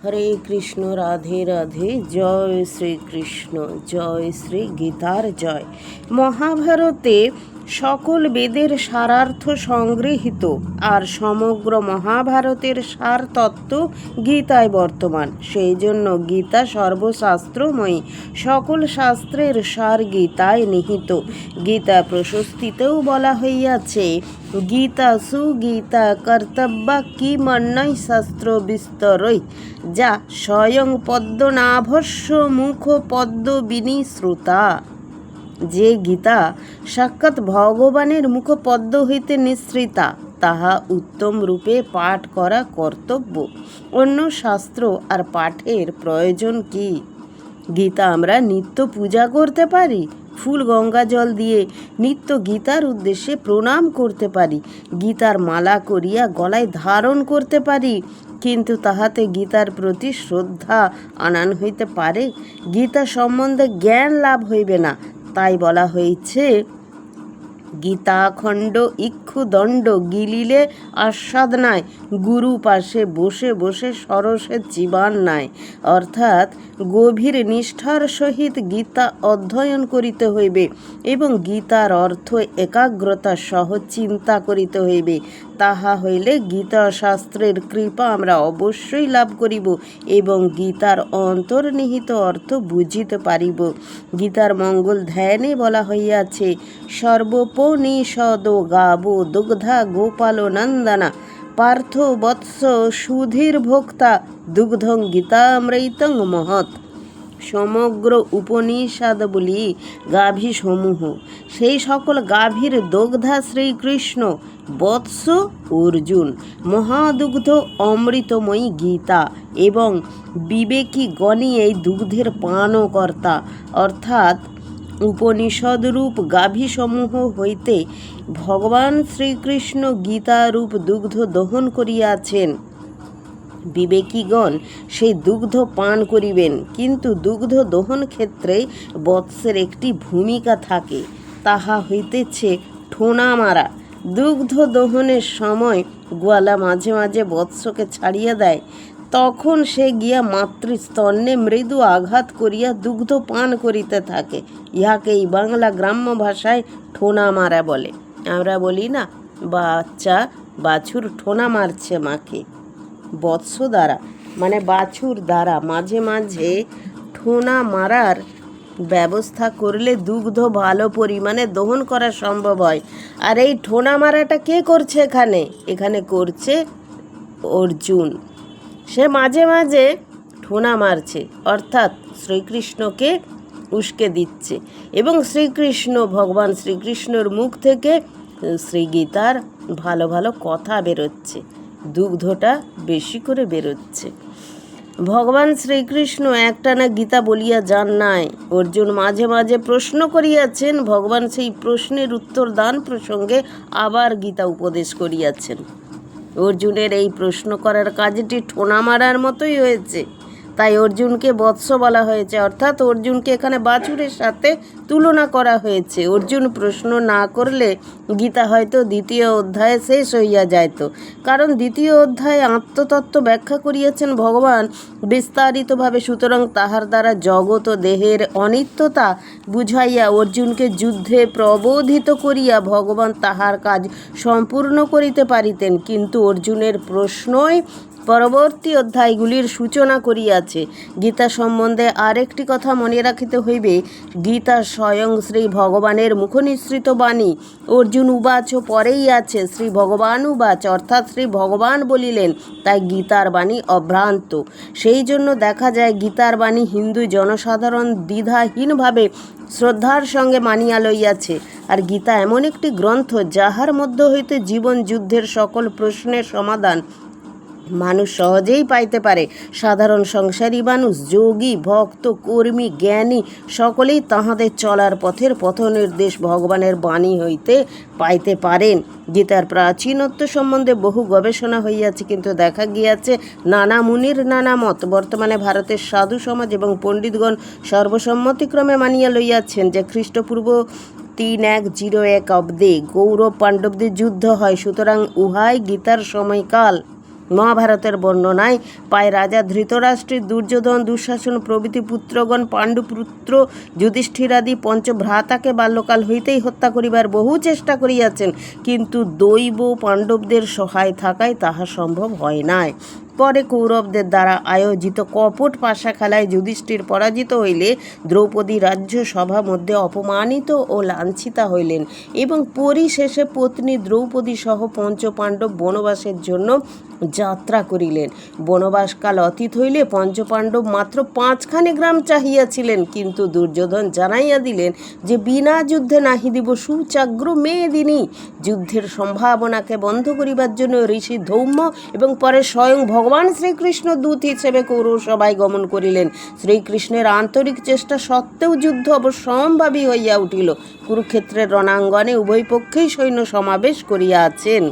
হরে কৃষ্ণ রাধে রাধে জয় শ্রীকৃষ্ণ জয় শ্রী গীতার জয় মহাভারতে সকল বেদের সারার্থ সংগৃহীত আর সমগ্র মহাভারতের সার তত্ত্ব গীতায় বর্তমান। সেই জন্য গীতা সর্বশাস্ত্রময়ী, সকল শাস্ত্রের সার গীতায় নিহিত। গীতা প্রশস্তিতেও বলা হইয়াছে, গীতা সুগীতা কর্তব্য কি মন্নয় শাস্ত্র বিস্তরই যা স্বয়ং পদ্মনাভস্য মুখ পদ্ম বিনিশ্রুতা যে গীতা সাক্ষাৎ ভগবানের মুখপদ্ম হইতে নিঃসৃতা, তাহা উত্তম রূপে পাঠ করা কর্তব্য। অন্য শাস্ত্র আর পাঠের প্রয়োজন কি? গীতা আমরা নিত্য পূজা করতে পারি, ফুল গঙ্গা জল দিয়ে নিত্য গীতার উদ্দেশ্যে প্রণাম করতে পারি, গীতার মালা করিয়া গলায় ধারণ করতে পারি, কিন্তু তাহাতে গীতার প্রতি শ্রদ্ধা আনান হইতে পারে। গীতা সম্বন্ধে জ্ঞান লাভ হইবে না তাই বলা হয়েছে, গীতাখণ্ড ইক্ষুদণ্ড গিলিলে আস্বাদ নাই, গুরু পাশে বসে বসে সরসে জীবান নাই। অর্থাৎ গভীর নিষ্ঠার সহিত গীতা অধ্যয়ন করিতে হইবে এবং গীতার অর্থ একাগ্রতা সহ চিন্তা করিতে হইবে। তাহা হইলে গীতা শাস্ত্রের কৃপা আমরা অবশ্যই লাভ করিব এবং গীতার অন্তর্নিহিত অর্থ বুঝিতে পারিব। গীতার মঙ্গল ধ্যানে বলা হইয়াছে সর্বপনিষদ গাব দুগ্ধা গোপাল নন্দনা পার্থ বৎস সুধীর ভোক্তা দুগ্ধং গীতামৃতং মহৎ। সমগ্র উপনিষাদবলি গাভী সমূহ সেই সকল গাভীর দগ্ধা শ্রীকৃষ্ণ বৎস অর্জুন, মহাদুগ্ধ অমৃতময়ী গীতা এবং বিবেকী গণী এই দুগ্ধের পানও কর্তা অর্থাৎ উপনিষদরূপ গাভীসমূহ হইতে ভগবান শ্রীকৃষ্ণ গীতারূপ দুগ্ধ দহন করিয়াছেন। বিবেকীগণ সেই দুগ্ধ পান করিবেন, কিন্তু দুগ্ধ দহন ক্ষেত্রে বৎসের একটি ভূমিকা থাকে, তাহা হইতেছে ঠোনা মারা দুগ্ধ দহনের সময় গোয়ালা মাঝে মাঝে বৎসকে ছাড়িয়া দেয়, তখন সে গিয়া মাতৃস্তন্নে মৃদু আঘাত করিয়া দুগ্ধ পান করিতে থাকে। ইহাকে এই বাংলা গ্রাম্য ভাষায় ঠোনা মারা বলে। আমরা বলি না বাচ্চা বাছুর ঠোনা মারছে মাকে। বৎস দ্বারা মানে বাছুর দ্বারা মাঝে মাঝে ঠোনা মারার ব্যবস্থা করলে দুগ্ধ ভালো পরিমাণে দহন করা সম্ভব হয়। আর এই ঠোনা মারাটা কে করছে এখানে? এখানে করছে অর্জুন। সে মাঝে মাঝে ঠোনা মারছে, অর্থাৎ শ্রীকৃষ্ণকে উস্কে দিচ্ছে এবং শ্রীকৃষ্ণ, ভগবান শ্রীকৃষ্ণর মুখ থেকে শ্রীগীতার ভালো ভালো কথা বেরোচ্ছে, দুগ্ধটা বেশি করে বেরোচ্ছে। ভগবান শ্রীকৃষ্ণ একটানা গীতা বলিয়া যান নাই। অর্জুন মাঝে মাঝে প্রশ্ন করিয়াছেন, ভগবান সেই প্রশ্নের উত্তর দান প্রসঙ্গে আবার গীতা উপদেশ করিয়াছেন। অর্জুনের এই প্রশ্ন করার কাজটি ঠোনা মারার মতোই হয়েছে। তাই অর্জুনকে বৎস বলা হয়েছে। অর্থাৎ অর্জুনকে এখানে বাছুরের সাথে তুলনা করা হয়েছে। অর্জুন প্রশ্ন না করলে গীতা হয়তো দ্বিতীয় অধ্যায়ে শেষ হইয়া যাইত। কারণ দ্বিতীয় অধ্যায়ে আত্মতত্ত্ব ব্যাখ্যা করিয়াছেন ভগবান। বিস্তারিতভাবে সুতরাং তাহার দ্বারা জগৎ ও দেহের অনিত্যতা বুঝাইয়া অর্জুনকে যুদ্ধে প্রবোধিত করিয়া ভগবান তাহার কাজ সম্পূর্ণ করিতে পারিতেন। কিন্তু অর্জুনের প্রশ্নই পরবর্তী অধ্যায়গুলির সূচনা করিয়াছে। গীতা সম্বন্ধে আরেকটি কথা মনে রাখিতে হইবে, গীতা স্বয়ং শ্রী ভগবানের মুখনিসৃত বাণী। অর্জুন উবাচ পরেই আছে, শ্রী ভগবান উবাচ, অর্থাৎ শ্রী ভগবান বলিলেন, তাই গীতার বাণী অভ্রান্ত। সেই জন্য দেখা যায়, গীতার বাণী হিন্দু জনসাধারণ দ্বিধাহীনভাবে শ্রদ্ধার সঙ্গে মানিয়া লইয়াছে। আর গীতা এমন একটি গ্রন্থ, যাহার মধ্য হইতে জীবন যুদ্ধের সকল প্রশ্নের সমাধান মানুষ সহজেই পাইতে পারে। সাধারণ সংসারী মানুষ, যোগী, ভক্ত, কর্মী, জ্ঞানী, সকলেই তাহাদের চলার পথের পথ নির্দেশ ভগবানের বাণী হইতে পাইতে পারেন। গীতার প্রাচীনত্ব সম্বন্ধে বহু গবেষণা হইয়াছে, কিন্তু দেখা গিয়াছে, নানা মুনির নানা মত বর্তমানে ভারতের সাধু সমাজ এবং পণ্ডিতগণ সর্বসম্মতিক্রমে মানিয়া লইয়াছেন যে খ্রিস্টপূর্ব তিন এক জিরো এক অব্দে গৌরব পাণ্ডবদের যুদ্ধ হয়, সুতরাং উহাই গীতার সময়কাল। মহাভারতের বর্ণনায় পায় রাজা ধৃতরাষ্ট্রের দুর্যোধন, দুঃশাসন প্রভৃতি পুত্রগণ, পাণ্ডুপুত্র, যুধিষ্ঠিরাদি, পঞ্চভ্রাতাকে বাল্যকাল হইতেই হত্যা করিবার বহু চেষ্টা করিয়াছেন। কিন্তু দৈব পাণ্ডবদের সহায় থাকায় তাহা সম্ভব হয় নাই। পরে কৌরবদের দ্বারা আয়োজিত কপট পাশা খেলায় যুধিষ্ঠির পরাজিত হইলে দ্রৌপদী রাজ্য সভা মধ্যে অপমানিত ও লাঞ্ছিতা হইলেন এবং পরিশেষে পত্নী দ্রৌপদী সহ পঞ্চপাণ্ডব বনবাসের জন্য যাত্রা করিলেন। বনবাসকাল অতীত হইলে পঞ্চপাণ্ডব মাত্র পাঁচখানি গ্রাম চাহিয়াছিলেন, কিন্তু দুর্যোধন জানাইয়া দিলেন যে বিনা যুদ্ধে নাহি দিব সুচাগ্র মেয়েদিনী যুদ্ধের সম্ভাবনাকে বন্ধ করিবার জন্য ঋষি ধৌম্য এবং পরে স্বয়ং ভগবান শ্রীকৃষ্ণ দূত হিসেবে কৌরসভায় গমন করিলেন। শ্রীকৃষ্ণের আন্তরিক চেষ্টা সত্ত্বেও যুদ্ধ অবসম্ভাবী হইয়া উঠিল। কুরুক্ষেত্রের রণাঙ্গনে উভয় পক্ষেই সৈন্য সমাবেশ করিয়াছেন।